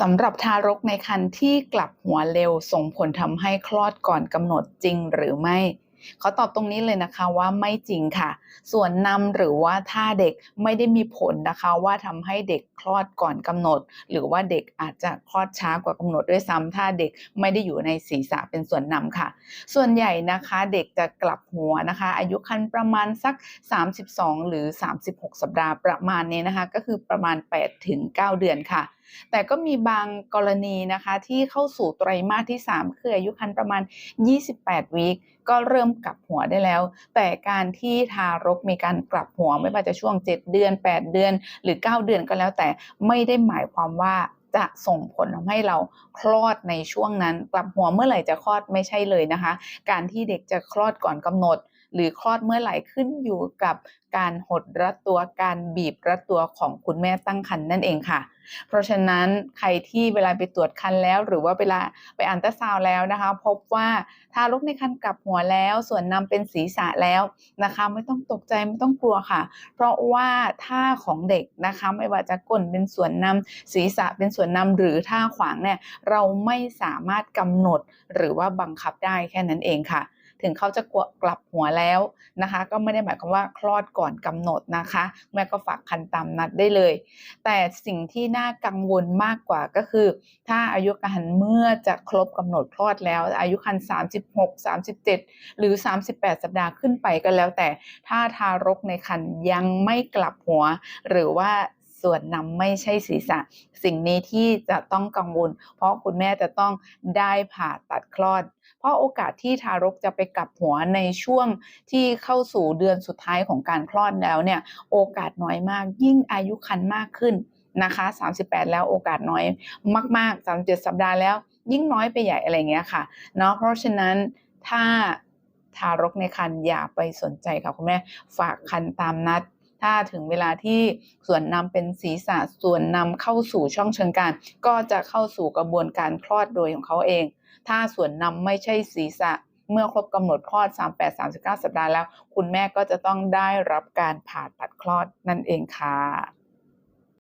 สำหรับทารกในครรภ์ที่กลับหัวเร็วส่งผลทำให้คลอดก่อนกำหนดจริงหรือไม่ขอตอบตรงนี้เลยนะคะว่าไม่จริงค่ะ ส่วนนำหรือว่าท่าเด็กไม่ได้มีผลนะคะว่าทำให้เด็กคลอดก่อนกำหนด หรือว่าเด็กอาจจะคลอดช้ากว่ากำหนดด้วยซ้ำถ้าเด็กไม่ได้อยู่ในศีรษะเป็นส่วนนำค่ะ ส่วนใหญ่นะคะเด็กจะกลับหัวนะคะ อายุครรภ์ประมาณสัก 32 หรือ 36 สัปดาห์ประมาณนี้นะคะ ก็คือประมาณ8ถึง9เดือนค่ะ แต่ก็มีบางกรณีนะคะที่เข้าสู่ไตรมาสที่ 3 คืออายุครรภ์ประมาณ 28 วีคก็เริ่มกลับหัวได้แล้ว แต่การที่ทารกมีการกลับหัวไม่ว่าจะช่วง 7 เดือน 8 เดือน หรือ 9 เดือนก็แล้วแต่ไม่ได้หมายความว่าจะส่งผลทำให้เราคลอดในช่วงนั้น กลับหัวเมื่อไหร่จะคลอดไม่ใช่เลยนะคะ การที่เด็กจะคลอดก่อนกำหนด หรือคลอดเมื่อไหร่ขึ้นอยู่กับการหดรัดตัวการบีบรัดตัวของคุณแม่ตั้งครรภ์นั่นเองค่ะ เพราะฉะนั้นใครที่เวลาไปตรวจครรภ์แล้ว หรือว่าเวลาไปอันตราซาวแล้วนะคะ พบว่าทารกในครรภ์กลับหัวแล้ว ส่วนนำเป็นศีรษะแล้วนะคะ ไม่ต้องตกใจไม่ต้องกลัวค่ะ เพราะว่าท่าของเด็กนะคะ ไม่ว่าจะก้นเป็นส่วนนำศีรษะเป็นส่วนนำหรือท่าขวางเนี่ยเราไม่สามารถกำหนดหรือว่าบังคับได้แค่นั้นเองค่ะ ถึงเขาจะกลับหัวแล้วนะคะ ก็ไม่ได้หมายความว่าคลอดก่อนกำหนดนะคะ แม่ก็ฝากคันตามนัดได้เลย แต่สิ่งที่น่ากังวลมากกว่าก็คือ ถ้าอายุการเมื่อจะครบกำหนดคลอดแล้ว อายุคัน36 37 หรือ 38 สัปดาห์ขึ้นไปก็แล้วแต่ถ้าทารกในครรภ์ยังไม่กลับหัวหรือว่า ส่วนนำไม่ใช่ศีรษะ สิ่งนี้ที่จะต้องกังวล เพราะคุณแม่จะต้องได้ผ่าตัดคลอด เพราะโอกาสที่ทารกจะไปกลับหัวในช่วงที่เข้าสู่เดือนสุดท้ายของการคลอดแล้วเนี่ยโอกาสน้อยมาก ยิ่งอายุคันมากขึ้นนะคะ 38 แล้วโอกาสน้อยมาก ๆ 37 สัปดาห์แล้ว ยิ่งน้อยไปใหญ่อะไรเงี้ยค่ะเนาะเพราะฉะนั้นถ้าทารกในครรภ์อย่าไปสนใจค่ะคุณแม่ฝากคันตามนัด ถ้าถึงเวลาที่ส่วนนำเป็นศีรษะส่วนนำเข้าสู่ช่องเชิงกรานก็จะเข้าสู่กระบวนการคลอดโดยของเขาเอง ถ้าส่วนนำไม่ใช่ศีรษะเมื่อครบกำหนดคลอด 38-39 สัปดาห์แล้ว คุณแม่ก็จะต้องได้รับการผ่าตัดคลอดนั่นเองค่ะ